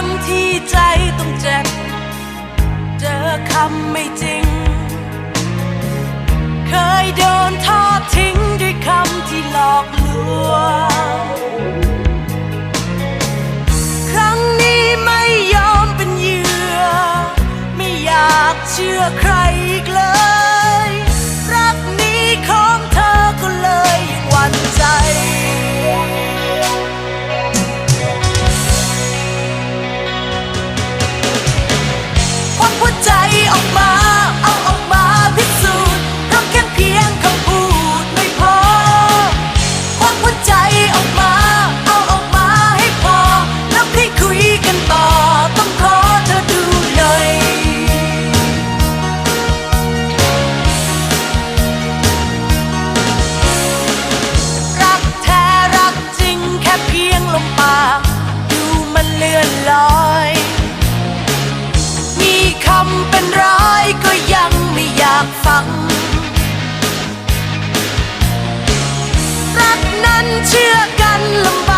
รั้งที่ใจต้องเจ็บ เจอคำไม่จริง เคยโดนทอดทิ้งด้วยคำที่หลอกลวง ครั้งนี้ไม่ยอมเป็นเหยื่อ ไม่อยากเชื่อใครากฟัง รักนั้นเชื่อกันลำบาก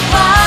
my